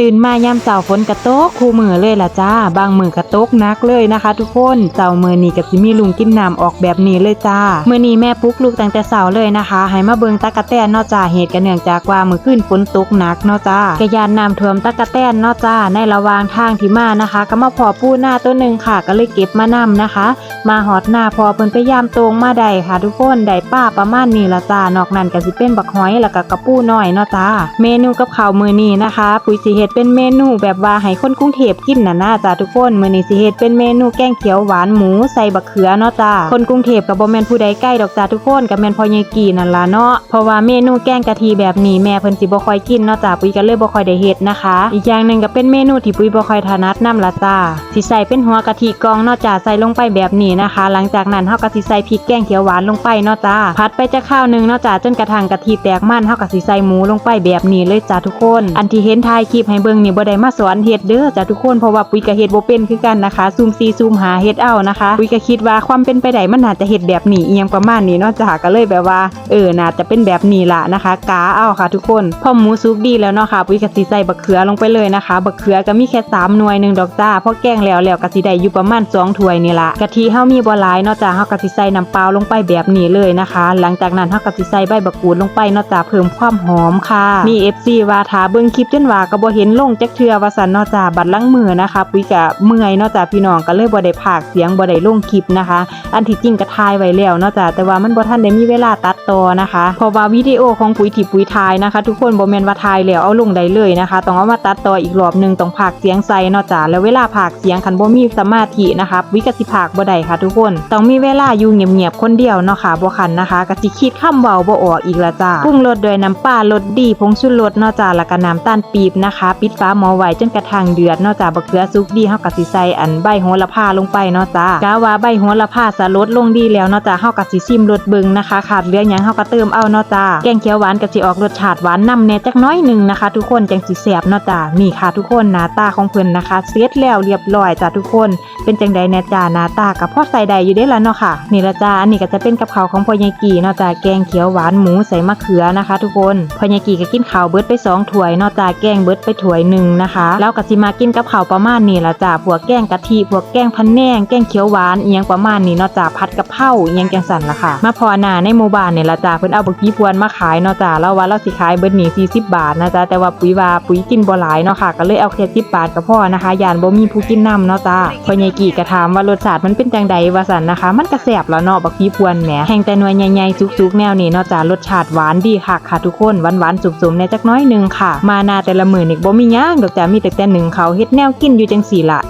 ตื่นมายามเสาฝนกระโตกคู่มือเลยล่ะจ้า บางมือกระโตกนักเลยนะคะ ทุกคนเจ้ามือนีกับสิมีลุงกินน้ำออกแบบนี้เลยจ้ามือนีแม่ปุ๊กลูกตั้งแต่เสาเลยนะคะ ให้มาเบิงตะกะแตนเนอกจากเหตุกันเนื่องจากว่ามือขึ้นฝนตกหนักเนาะจ้ากระยานน้ำท่วมตะกะแตนเนาะจ้าในระหว่างทางที่มานะคะ ก็มาพอปูหน้าตัวหนึ่งค่ะ ก็เลยเก็บมานำนะคะ มาหอดหน้าพอเพิ่นไปยามตรงมาได้ค่ะ ทุกคนได้ป้าประมาณนี้ละจ้านอกนั้นก็สิเป็นบักหอยแล้วก็กระปูน้อยเนาะจ้า เมนูกับข้าวมือนี้นะคะ ปุ๋ยสิเฮ็ดเป็นเมนูแบบว่าให้คนกรุงเทพกินน่ะนะจ้าทุกคนมื้อนี้สิเฮ็ดเป็นเมนูแกงเขียวหวานหมูใส่บักเขือเนาะจ้าคนกรุงเทพก็บ่แม่นผู้ใดใกล้ดอกจ้าทุกคนก็แม่นพ่อใหญ่กีนั่นล่ะเนาะเพราะว่าเมนูแกงกะทิแบบนี้แม่เพิ่นสิบ่ค่อยกินเนาะจ้าปุ๋ยก็เลยบ่ค่อยได้เฮ็ดนะคะ อีกอย่างหนึงก็เป็นเมนูที่ปุ๋ยบ่ค่อยถนัดนํละจ้าสิใส่เป็นหัวกะทิกองเนาะจ้าใส่ลงไปแบบนี้นะคะ หลังจากนั้นเฮาก็สิใส่พริกแกงเขียวหวานลงไปเนาะจ้าผัดไปจะข้าวหนึงเนาะจ้าจนกระทั่งกะทิแตกมันเฮาก็สิใส่หมูลงไปแบบนี้เลยจ้าทุกคน อันที่เห็นถ่ายคลิปให้เบิ่งนี่บ่ได้มาสอนเฮ็ดเด้อจ้าทุกคนเพราะว่าปุ๋ยก็เฮ็ดบ่เป็นคือกันนะคะซูมซีซูมหาเฮ็ดเอานะคะ ปุ๋ยก็คิดว่าความเป็นไปได้มันน่าจะเฮ็ดแบบนี้อียงประมาณนี้เนาะจ้าก็เลยแบบว่าเออน่าจะเป็นแบบนี้ล่ะนะคะ กาเอาค่ะ ทุกคนพอหมูสุกดีแล้วเนาะค่ะปุ๋ยก็สิใส่บักเขือลงไปเลยนะคะ บักเขือก็มีแค่3หน่วยหนึงดอกจ้าพอแกงแล้วแล้วก็สิได้อยู่ประมาณ2ถ้วยนี่ล่ะกะทิเฮามีบ่หลายเนาะจ้าเฮาก็สิใส่น้ำเปล่าลงไปแบบนี้เลยนะคะ หลังจากนั้นเฮาก็สิใส่ใบบักกูดลงไปเนาะจ้าเพิ่มความหอมค่ะมี FC ว่าถ้าเบิ่งคลิปจนว่าก็บ่เห็นลงจักเทือว่าซั่นเนาะจ้าบัดลังมือนะคะปุ๋ยก็เมื่อยเนาะจ้าพี่น้องก็เลยบ่ได้พากเสียงบ่ได้ลงคลิปนะคะ อันที่จริงก็ถ่ายไว้แล้วเนาะจ้าแต่ว่ามันบ่ทันได้มีเวลาตัดต่อนะคะเพราะว่าวิดีโอของปุ๋ยที่ปุ๋ยถ่ายนะคะ ทุกคนบ่แม่นว่าถ่ายแล้วเอาลงได้เลยนะคะต้องเอามาตัดต่ออีกรอบหนึงต้องพากเสียงใส่เนาะจ้าแล้วเวลาพากเสียงคันบ่มีสมาธินะคะปุ๋ยก็สิพากบ่ได้ค่ะ ทุกคนต้องมีเวลาอยู่เงียบๆคนเดียวเนาะค่ะบ่คันนะคะก็สิคิดคำเว้าบ่ออกอีกละจ้าปรุงรสด้วยน้ำปลารสดีผงชูรสเนาะจ้าแล้วก็น้ำตาลปี๊บนะคะปิดฝาหม้อไว้จนกระทั่งเดือดเนาะจ้าบักเขือสุกดีเฮาก็สิใส่อันใบโหระพาลงไปเนาะจ้ากะว่าใบโหระพาสลดลงดีแล้วเนาะจ้าเฮาก็สิชิมรสเบิงนะคะขาดเหลือหยังเฮาก็เติมเอาเนาะจ้าแกงเขียวหวานก็สิออกรสชาติหวานนำแน่จักน้อยหนึ่งนะคะ ทุกคนจังสิแซ่บเนาะจ้านี่ค่ะทุกคนหน้าตาของเพิ่นนะคะเสร็จแล้วเรียบร้อยจ้าทุกคน เป็นจังใดแน่จ้าหน้าตากับพ่อใส่ใดอยู่ได้แล้วเนาะค่ะนี่ละจ้าอันนี้ก็จะเป็นกับข้าวของพ่อใหญ่กีเนาะจ้าแกงเขียวหวานหมูใส่มะเขือนะคะ ทุกคนพ่อใหญ่กีก็กินข้าวเบิดไปสองถ้วยเนาะจ้าแกงเบิดไปถ้วยหนึ่งนะคะแล้วก็สิมากินกับข้าวประมาณนี้ละจ้าพวกแกงกะทิพวกแกงพันแนงแกงเขียวหวานเอียงประมาณนี้เนาะจ้าผัดกะเพราอียงจังสันละค่ะ มาพอหน้าในหมู่บ้านเนี่ยละจ้าเพิ่นเอาบักกี้พวนมาขายเนาะจ้าแล้วว่าเราสิขายเบิดนี่40 บาทนะจ้าแต่ว่าปุ๋ยว่าปุ๋ยกินบ่หลายเนาะค่ะ ก็เลยเอาแค่10บาทก็พอนะคะยานบ่มีผู้กินนํเนาะจ้าพ่อใหญ่กี่ก็ถามว่ารสชาติมันเป็นจังใดว่าซั่นนะคะ มันก็แซ่บแล้วเนาะบักี้พวนแหมแห้งแต่หน่วยใหญ่ๆสุกๆแนวนี้เนาะจ้ารสชาติหวานดีคักค่ะทุกคนหวานๆสุกๆในจักน้อยนึงค่ะ มานาแต่ละมื้อนี่บมีหยังดอกจ้ามีแต่แต่หนึ่งเขาเฮ็ดแนวกินอยู่จังสี่ละ